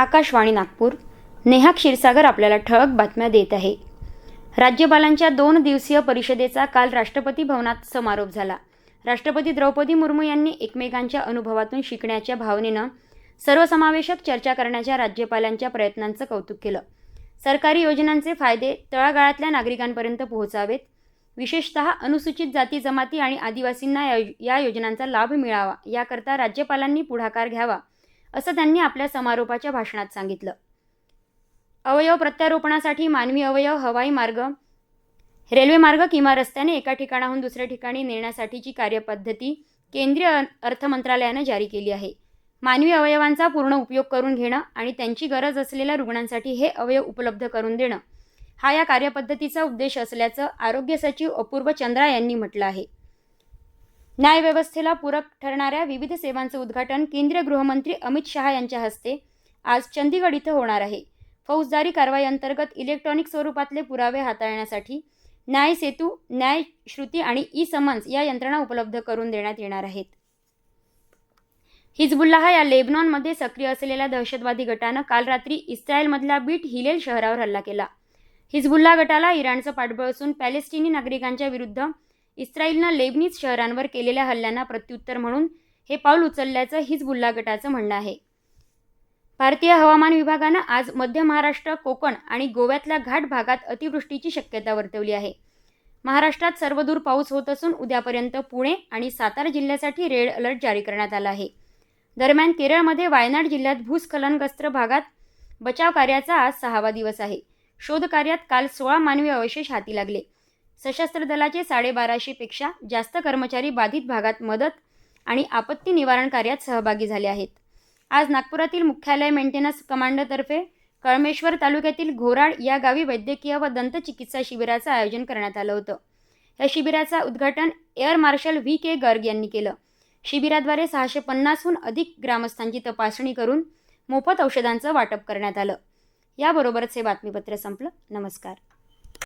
आकाशवाणी नागपूर. नेहा क्षीरसागर आपल्याला ठळक बातम्या देत आहे. राज्यपालांच्या दोन दिवसीय परिषदेचा काल राष्ट्रपती भवनात समारोप झाला. राष्ट्रपती द्रौपदी मुर्मू यांनी एकमेकांच्या अनुभवातून शिकण्याच्या भावनेनं सर्वसमावेशक चर्चा करण्याच्या राज्यपालांच्या प्रयत्नांचं कौतुक केलं. सरकारी योजनांचे फायदे तळागाळातल्या नागरिकांपर्यंत पोहोचावेत. विशेषतः अनुसूचित जाती जमाती आणि आदिवासींना या या योजनांचा लाभ मिळावा याकरता राज्यपालांनी पुढाकार घ्यावा असं त्यांनी आपल्या समारोपाच्या भाषणात सांगितलं. अवयव प्रत्यारोपणासाठी मानवी अवयव हवाई मार्ग रेल्वे मार्ग किंवा रस्त्याने एका ठिकाणाहून दुसऱ्या ठिकाणी नेण्यासाठीची कार्यपद्धती केंद्रीय अर्थ मंत्रालयानं जारी केली आहे. मानवी अवयवांचा पूर्ण उपयोग करून घेणं आणि त्यांची गरज असलेल्या रुग्णांसाठी हे अवयव उपलब्ध करून देणं हा या कार्यपद्धतीचा उद्देश असल्याचं आरोग्य सचिव अपूर्व चंद्रा यांनी म्हटलं आहे. न्यायव्यवस्थेला पूरक ठरणाऱ्या विविध सेवांचं उद्घाटन केंद्रीय गृहमंत्री अमित शहा यांच्या हस्ते आज चंदीगड इथं होणार आहे. फौजदारी कारवाई अंतर्गत इलेक्ट्रॉनिक स्वरूपातले पुरावे हाताळण्यासाठी न्याय सेतू न्याय श्रुती आणि ई समन्स या यंत्रणा उपलब्ध करून देण्यात येणार आहेत. हिजबुल्लाह या लेबनॉनमध्ये सक्रिय असलेल्या दहशतवादी गटानं काल रात्री इस्रायलमधल्या बीट हिलेल शहरावर हल्ला केला. हिजबुल्ला गटाला इराणचं पाठबळ असून पॅलेस्टिनी नागरिकांच्या विरुद्ध इस्रायलनं लेबनीज शहरांवर केलेल्या हल्ल्यांना प्रत्युत्तर म्हणून हे पाऊल उचलल्याचं हिजबुल्ला गटाचं म्हणणं आहे. भारतीय हवामान विभागानं आज मध्य महाराष्ट्र कोकण आणि गोव्यातल्या घाट भागात अतिवृष्टीची शक्यता वर्तवली आहे. महाराष्ट्रात सर्वदूर पाऊस होत असून उद्यापर्यंत पुणे आणि सातारा जिल्ह्यासाठी रेड अलर्ट जारी करण्यात आला आहे. दरम्यान केरळमध्ये वायनाड जिल्ह्यात भूस्खलनग्रस्त भागात बचाव कार्याचा आज सहावा दिवस आहे. शोधकार्यात काल सोळा मानवी अवशेष हाती लागले. सशस्त्र दलाचे साडेबाराशेपेक्षा जास्त कर्मचारी बाधित भागात मदत आणि आपत्ती निवारण कार्यात सहभागी झाले आहेत. आज नागपुरातील मुख्यालय मेंटेनन्स कमांडतर्फे कळमेश्वर तालुक्यातील घोराड या गावी वैद्यकीय व दंतचिकित्सा शिबिराचं आयोजन करण्यात आलं होतं. या शिबिराचं उद्घाटन air marshal V K Garg यांनी केलं. शिबिराद्वारे सहाशे पन्नासहून अधिक ग्रामस्थांची तपासणी करून मोफत औषधांचं वाटप करण्यात आलं. याबरोबरच हे बातमीपत्र संपलं. नमस्कार.